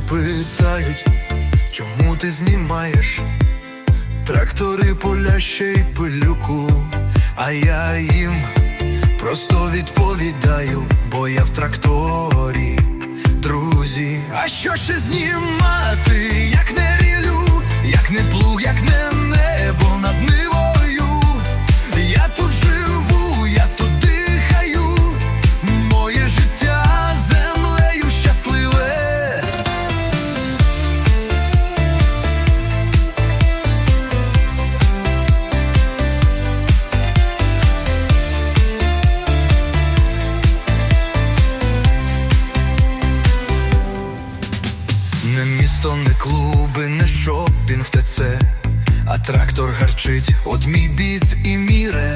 питають, чому ти знімаєш трактори, поля ще й пилюку, а я їм просто відповідаю, бо я в тракторі, друзі. А що ще знімати, Не місто, не клуби, не шопінг, ТЦ, а трактор гарчить, от мій біт і міре.